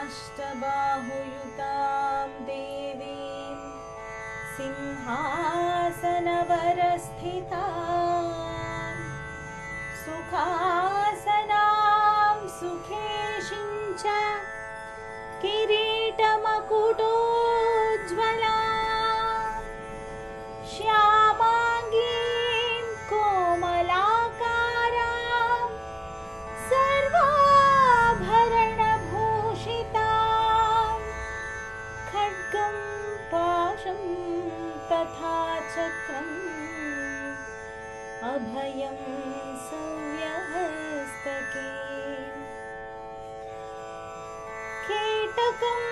अष्टबाहुयुतां देवीं सिंहासनवरस्थिता सुखासनां सुखेशिं च किरीटमकुट तथा चक्रम् अभयं सव्यहस्तके। कीटकं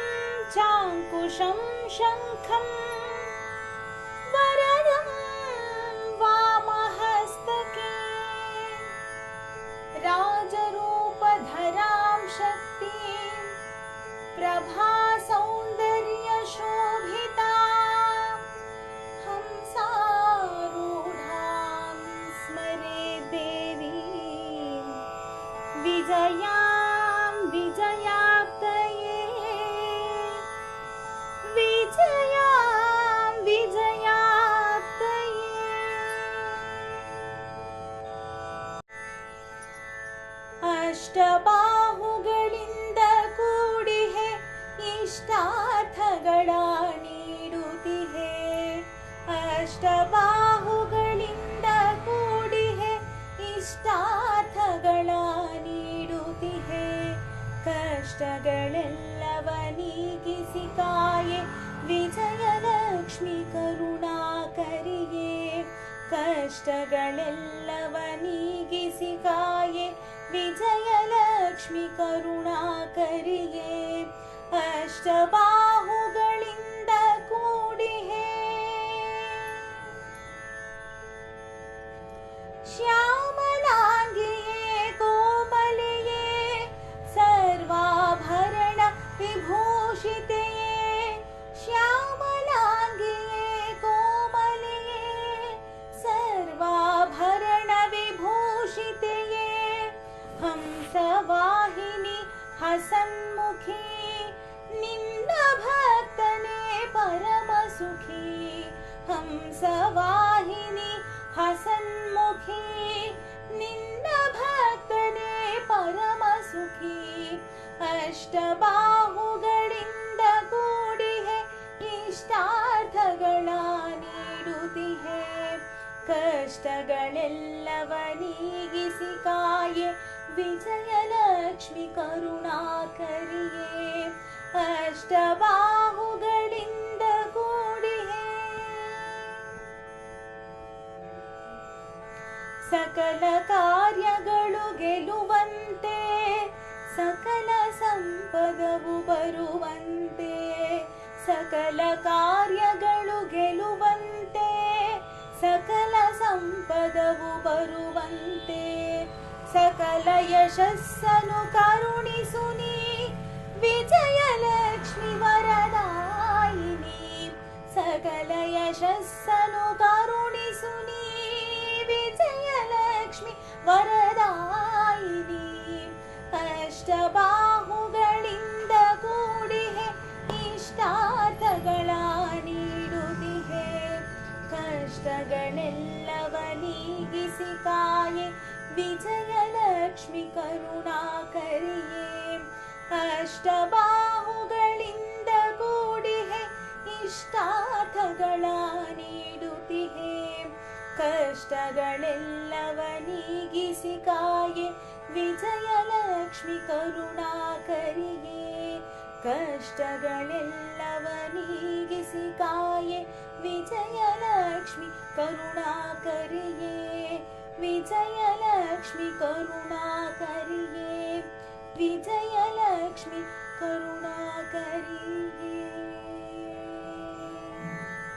चाङ्कुशं शङ्खं वरदं वामहस्तके। राजरूपधरां शक्तिं प्रभासौन्दर्यशोभिता विजयां ವಿಜಯಲಕ್ಷ್ಮಿ ಕರುಣಾಕರಿಯೇ ಕಷ್ಟಗಳೆಲ್ಲವ ನೀಗಿಸಿ ಕಾಯೆ ವಿಜಯಲಕ್ಷ್ಮಿ ಕರುಣಾಕರಿಯೇ ಅಷ್ಟಬಾಹುಗಳಿಂದ ಪರಮ ಸುಖಿ ಹಂಸವಾಹಿನಿ ಹಸನ್ಮುಖಿ ನಿನ್ನ ಭಕ್ತನೇ ಪರಮ ಸುಖಿ ಅಷ್ಟಬಾಹುಗಳಿಂದ ಕೂಡಿಹೆ ಇಷ್ಟಾರ್ಥಗಳ ನೀಡುತ್ತಿಹೆ ಕಷ್ಟಗಳೆಲ್ಲವ ನೀಗಿಸಿ ಕಾಯೆ ವಿಜಯಲಕ್ಷ್ಮಿ ಕರುಣಾಕರಿಯೇ ಅಷ್ಟಬಾಹುಗಳಿಂದ ಸಕಲ ಕಾರ್ಯಗಳು ಗೆಲುವಂತೆ ಸಕಲ ಸಂಪದವು ಬರುವಂತೆ, ಸಕಲ ಕಾರ್ಯಗಳು ಗೆಲುವಂತೆ ಸಕಲ ಸಂಪದವು ಬರುವಂತೆ, ಸಕಲ ಯಶಸ್ಸನು ಕರುಣಿಸು ವಿಜಯಲಕ್ಷ್ಮಿ ವರದಾಯಿನಿ ಅಷ್ಟಬಾಹುಗಳಿಂದ ಕೂಡಿಹೆ ಇಷ್ಟಾರ್ಥಗಳ ನೀಡುತ್ತಿಹೆ ಕಷ್ಟಗಳೆಲ್ಲವ ನೀಗಿಸಿ ಕಾಯೆ ವಿಜಯಲಕ್ಷ್ಮಿ ಕರುಣಾಕರಿಯೇ ಅಷ್ಟಬಾಹುಗಳಿಂದ ಕೂಡಿಹೆ ಇಷ್ಟಾರ್ಥಗಳ ನೀಡುತ್ತಿಹೆ ಕಷ್ಟಗಳೆಲ್ಲವ विजयलक्ष्मी विजयलक्ष्मि करुणाकरिये कष्टवी साये विजयलक्ष्मी करुणा करि विजयलक्ष्मी विजय